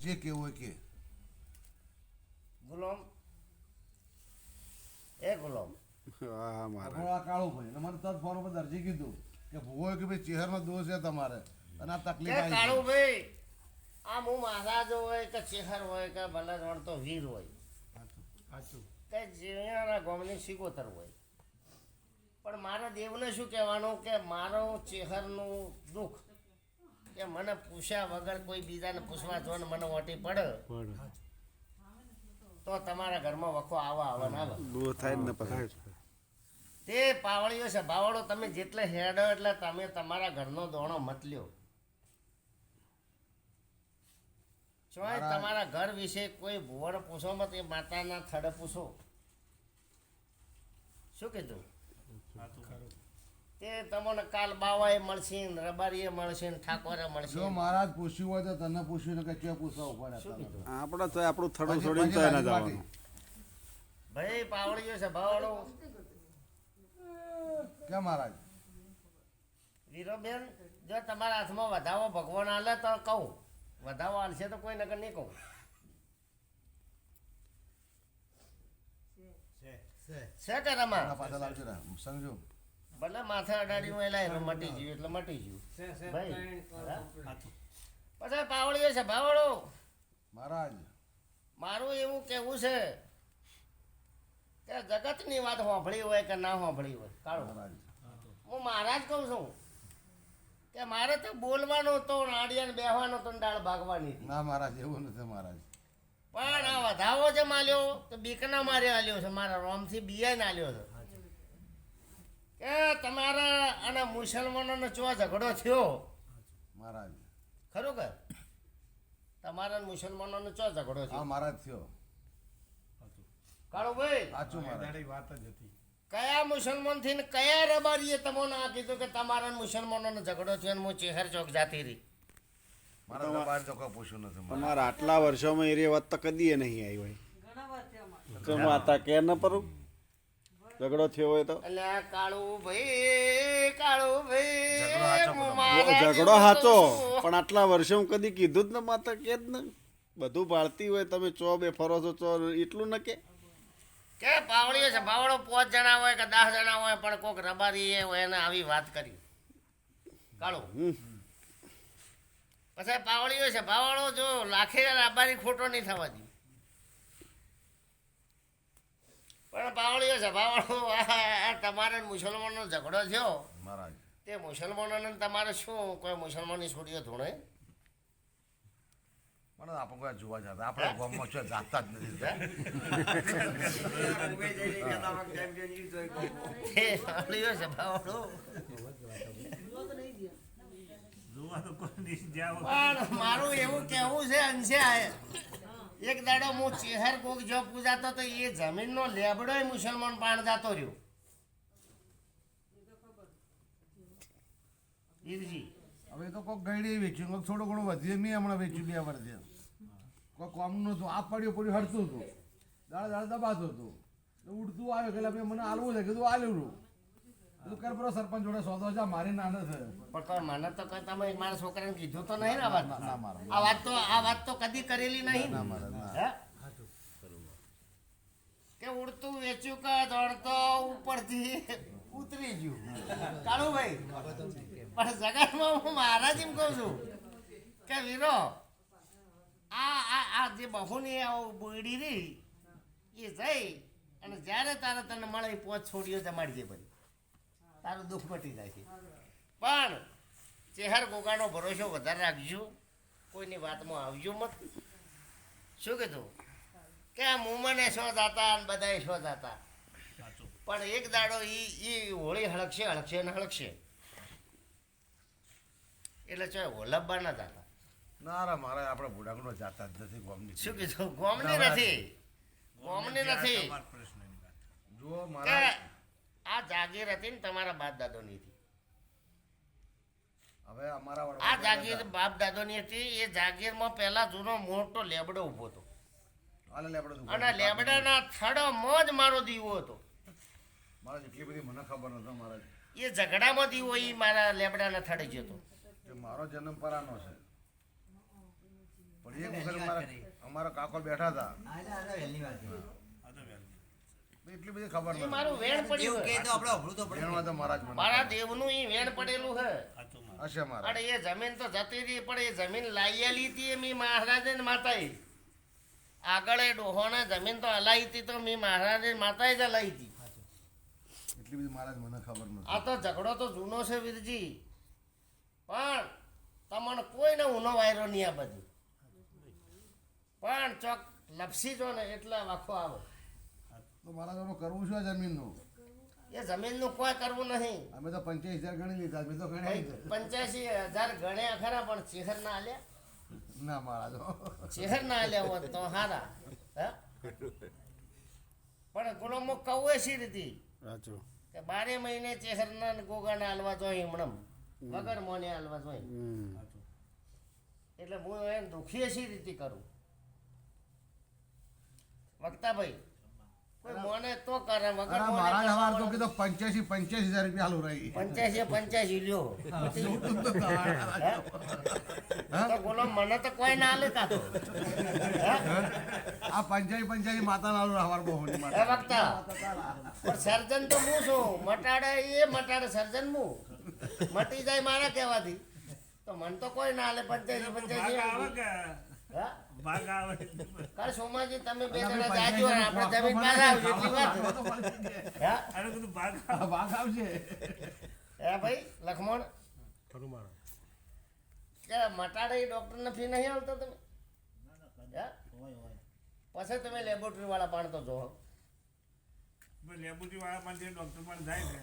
જે કેવું હોય કે. ગુલામ. એ ગુલામ. હા આ કાળો ભાઈ અને મને તરત ફોન ઉપર દરજી કીધું કે ભૂગો કે ભાઈ ચહેરનો દોષ છે તમારે અને આ તકલીફ આવી. કાળુભાઈ આમ હું મહારાજ હોય કે ચેહર હોય કે ભલા તો વીર હોય. કે જીવના ગોમની સિકોતર હોય. પણ મારા દેવને શું કહેવાનું કે મારો ચેહરનું દુઃખ કે મને પૂછ્યા વગર કોઈ બીજાને પૂછવા જો ને મને ઓટી પડે. તો તમારા ઘરમાં વખો આવા આવા ના આવે થાય ને તે પાવળીઓ છે. બાવળો તમે જેટલે હેડો એટલે તમે તમારા ઘરનો દોણો મત લ્યો. ચોય તમારા ઘર વિશે કોઈ ભુવણ પૂછો મત એ માતાના થડે પૂછો. શું કીધું? તે તમને કાલ બાવાએ મળશે ને રબારીએ મળશે ને ઠાકોરે મળશે. જો મહારાજ પૂછ્યું હોય તો તને પૂછ્યું ને કે ક્યાં પૂછવા પડે આપણે તો આપણું થડું છોડીને તો એના જવાનું. ભાઈ પાવળીઓ છે બાવળો કે મહારાજ? વીરોબેન જો તમારા હાથમાં વધાવો ભગવાન આલે તો કહું. વધાવો આલશે તો કોઈ નગર નહીં કહું. છે કે રમા? પાછળ આવજો સમજો. ભલે માથે અડાડી મેલા એટલે મટી ગયું એટલે મટી ગયું. ભાઈ પછી પાવળીએ છે ભાવળો. મહારાજ. મારું એવું કેવું છે કે જગતની વાત સાંભળી હોય કે ના સાંભળી હોય કાળો. મહારાજ. હું મહારાજ કહું છું કે મારે તો બોલવાનો તો નાડિયાને બેહવાનો તો ને ડાળ ભાગવાની. ના મહારાજ એવું નથી મહારાજ. પણ આ વધાવો જે માલ્યો તો બીકના મારે આલ્યો છે મારા રોમથી બિયાને આલ્યો છે. કે તમારા અને મુસલમાનોનો ચો ઝઘડો થયો? મહારાજ. ખરું કે? તમારા અને મુસલમાનોનો ચો ઝઘડો થયો? મહારાજ થયો. કાળો ભાઈ સાચું હતી. કયા મુસલમાનથી ને કયા રબારીએ તમને આ કીધું કે તમારા અને મુસલમાનોનો ઝઘડો થયો અને હું ચેહર ચોક જાતી રહી? મારા. તમારા આટલા વર્ષોમાં એ વાત તો કદી નહીં આવી હોય માતા કે ન પરું? ઝઘડો થયો હોય તો? એટલે કાળું ભાઈ કાળું ઝઘડો ભાઈ સાચો હું બોલો. મારા ઝઘડો જેવું સાચો પણ આટલા વર્ષે હું કદી કીધું જ ને માતા કે જ ને. બધું ભાળતી હોય તમે ચો બે ફરો છો ચો એટલું ન કે. કે પાવડીઓ છે પાવડો પાંચ જણા હોય કે દસ જણા હોય પણ કોક રબારી હોય એને આવી વાત કરી. કાળો. હમ. પછી પાવડીઓ છે પાવડો જો લાખે રબારી ખોટો નહીં થવા દે. પણ પાવડીઓ સભાવાળો આ તમારે મુસલમાનનો ઝઘડો થયો? મહારાજ તે મુસલમાનોને તમારે શું કોઈ મુસલમાનની છોડીઓ ધોણે? પણ આપણે કોઈ જોવા જતા. આપણે ગામમાં છે જાતા જ નથી પણ મારું એવું કેવું છે અંશે આ- એક દાડો હું ચેહર કોક જો પૂજાતો તો એ જમીનનો લેબડો મુસલમાન પાણ જાતો રહ્યો. ઈરજી હવે તો કોઈ ગઈડી વેચ્યું, કોક થોડું ઘણું વધ્યું, મેં હમણાં વેચ્યું બે વર્ષે. કોઈ કોમનું હતું આ પડ્યું પડ્યું હડતું હતું. દાડા દાડા દબાતું હતું. ઉડતું આવ્યું ભાઈ મને આલવું છે, કીધું આલ્યું કર બરો સરપંચ જોડે સોદો જા મારી નાનો છે. પણ કોઈ મને તો કઈ તમે મારા છોકરાને કીધું તો નહીં આ વાત. આ વાત તો આ વાત તો કદી કરેલી નહીં. મારે? કે ઉડતું વેચ્યું કે દોડતો ઉપરથી ઉતરી ગયું. કાળુભાઈ પણ જગતમાં હું મહારાજ એમ કહું છું કે વીરો આ આ આ જે બહુની આ બોયડી રહી એ જઈ અને જ્યારે તારે તને મળે પોચ છોડીઓ જમાડજે ભાઈ. તારું દુઃખ મટી જાય છે. પણ ચેહર ગોગાનો ભરોસો વધારે રાખજો. કોઈની વાતમાં આવજો મત. શું કીધું? કે આ મુમને શોધ હતા અને બધાએ શોધ હતા પણ એક દાડો ઈ ઈ હોળી હળકશે હળકશે ને હળકશે એટલે ચો હોલબ્બા ના જાતા. ના રા મારે આપણે બુઢાગણો જાતા જ નથી ગોમની શું કીધું? ગોમની નથી. ગોમની નથી. જો મારા આ જાગીર હતી ને તમારા બાપ દાદોની હતી. હવે અમારા આ જાગીર બાપ દાદોની હતી એ જાગીરમાં પહેલા જૂનો મોટો લેબડો ઊભો હતો. અને લેબડાના થડોમાં જ મારો દીવો હતો. મારા જેટલી બધી મને ખબર નતો મારા એ ઝઘડામાં દીવો એ મારા લેબડાના થડે જતો કે મારો જન્મ પરાનો છે. પણ એક વખત અમારા અમારા કાકો બેઠા હતા. એટલી બધી ખબર નથી. મારું વેણ પડ્યું છે. એમાં તો મહારાજ મને મારા દેવનું ઈ વેણ પડેલું છે. હશે મારા. અને એ જમીન તો જતી રહી પણ એ જમીન લાયેલી હતી મી મહારાજે ને માતાએ. આગળ એ ડોહોને જમીન તો હલાઈ હતી તો મી મહારાજે ને માતાએ જ હલાઈ હતી. એટલી બધી મહારાજ મને ખબર નથી. આ તો ઝઘડો તો જૂનો છે વીરજી. પણ તમને કોઈને ઊનો વાયરો નહીં આ બધી પણ ચોક લપસી જો ને એટલે વાખો આવે. તો મારા એનું કરવું શું આ જમીનનું? એ જમીનનું કોઈ કરવું નહીં. અમે તો પંચાયત હજાર ગણી લીધા અમે તો ગણ્યા પંચ્યાસી હજાર ગણ્યા ખરા પણ ચેહર ના આલ્યા? ના મહારાજ. ચેહર ના આલ્યા હોત તો હારા હે? પણ ગુલામો કહું એ સી રીતે? સાચું. કે બારે મહિને ચેહરના ને ગોગાને હાલવા જોઈએ હમણાં વગર મોને હાલવા જોઈએ. એટલે હું એમ દુખી સી રીતે કરું? વક્તાભાઈ મોને તો કરે વગર મારા હવાર તો કરવાનું. કીધું પંચ્યાસી પંચ્યાસી હજાર રૂપિયા હાલું રહી. પંચ્યાસી પંચ્યાસી લ્યો. તો બોલો મને તો કોઈ ના હાલે કાતો આ પંચાયતી પંચાયતી માતા હવાર બહુ પણ સર્જન તો હું છું. મટાડે એ મટાડે સર્જન હું. મટી જાય મારા કહેવાથી. તો મને તો કોઈ ના હાલે પંચ્યાસી પંચ્યાસી. હા કાલ સોમાજી તમે બે જણા જાજો આપણે જમીન પાસે આવજો એટલી વાત. હા? ભાગ આવશે. હે ભાઈ લખમણ? કે મટાડે એ ડોક્ટરને ફી નહીં આવતો તમે? પછી તમે લેબોરેટરી વાળા પાણ તો જો લેબોરેટરી વાળા પણ ડોક્ટર પણ જાય છે.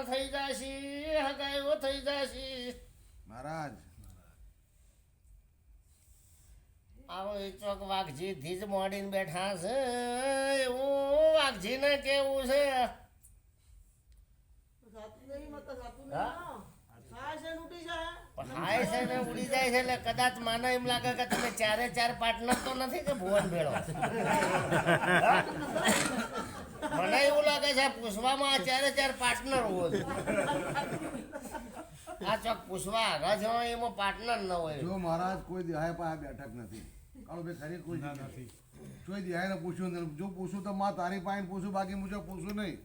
પણ થઈ જાશે હગાયો થઈ જાશી. મહારાજ. આવો એ ચોક વાઘજી ધીજ મોડીને બેઠા છે. એવું વાઘજીને કેવું છે? પણ હાય છે ને ઉડી જાય છે એટલે કદાચ માને એમ લાગે કે તમે ચારે ચાર પાર્ટનર તો નથી કે ભુવન ભેળો. એવું છે પૂછવામાં આ ચારે ચાર પાર્ટનર હોય આ ચોક પૂછવા આગળ છો એમાં પાર્ટનર ન હોય. જો મહારાજ કોઈ દિહાય પાસે બેઠક નથી. કાળો ભાઈ ખરી કોઈ નથી. કોઈ દિહાય પૂછ્યું નથી જો પૂછું તો માં તારી પાસે પૂછું બાકી મુજબ પૂછું નહીં.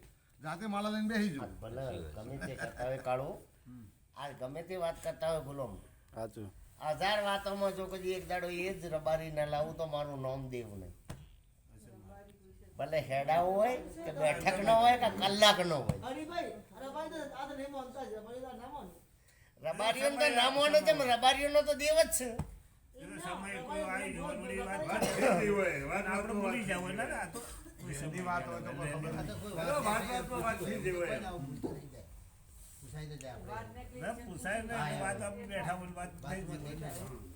જાતે માલા લઈને બેસી જાઉં. ભલે ગમે તે કરતા હોય કાળો. આ ગમે તે વાત કરતા હોય ભૂલો સાચું. હજાર વાતોમાં જો કદી એક દાડો એ જ રબારી ના લાવું તો મારું નામ દેવું નહીં. ભલે હેડા હોય કે બેઠક નો હોય કે કલાક નો હોય. રબારીઓ તો ના મોને તેમ રબારીઓ નો તો દેવ જ છે. હોય હોય. હોય પૂછાય ને વાત આપણે બેઠા હોય વાત થઈ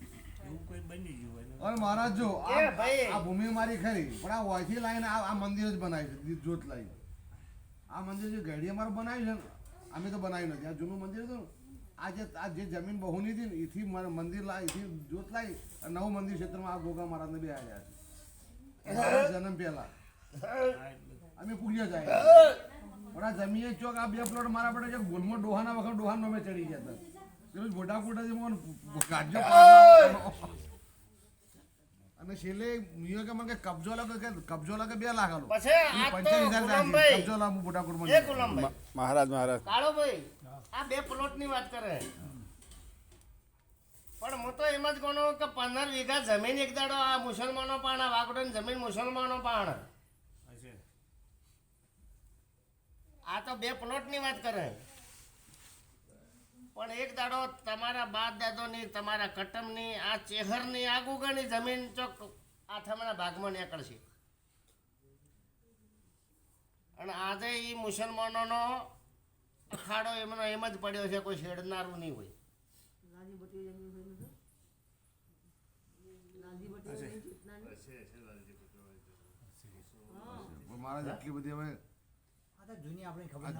મહારાજ જો આ આ ભૂમિ મારી ખરી પણ આ વયથી લાઈન આ આ મંદિર જ બનાવી છે જોત લાઈન. આ મંદિર જે ઘડી અમારું બનાવ્યું છે ને અમે તો બનાવ્યું નથી. આ જૂનું મંદિર હતું આ જે આ જે જમીન બહુની હતી ને એથી મારે મંદિર લાવી એથી જોત લાવી અને નવું મંદિર ક્ષેત્રમાં આ ગોગા મહારાજને બે આવ્યા છે. જન્મ પહેલા. અમે પૂજ્ય જાય. પણ આ જમીન ચોક આ બે પ્લોટ મારા પડે છે ગોલમાં ડોહાના વખત ડોહાનો અમે ચડી ગયા હતા. પેલું મોટા જે મને કાઢજો. અને છેલ્લે મિયો કે મને કબજો લાગે કે કબજો લાગે બે લાખ પછી આ તો. કબજો મહારાજ મહારાજ. કાળો ભાઈ બે પ્લોટની વાત કરે. પણ હું તો એમ જ ગણો કે પંદર વીઘા જમીન એક દાડો આ મુસલમાનો પાણ આ વાગડોની જમીન મુસલમાનો પાણ. આ તો બે પ્લોટની વાત કરે. પણ એક દાડો તમારા બાપ દાદોની તમારા કટમની આ ચેહરની આગુગની જમીન ચોક આથમણા ભાગમાં નીકળશે. અને આજે એ મુસલમાનોનો અખાડો એમનો એમ જ પડ્યો છે કોઈ છેડનારું નહીં હોય. મહારાજ એટલી બધી હવે જૂની આપણે ખબર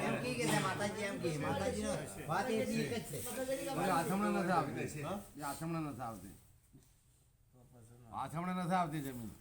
એમ માતાજી એમ કે માતાજીનો વાત છે. આથમણા નથી આવતી. આથમણા આથમણા નથી આવતી જમીન.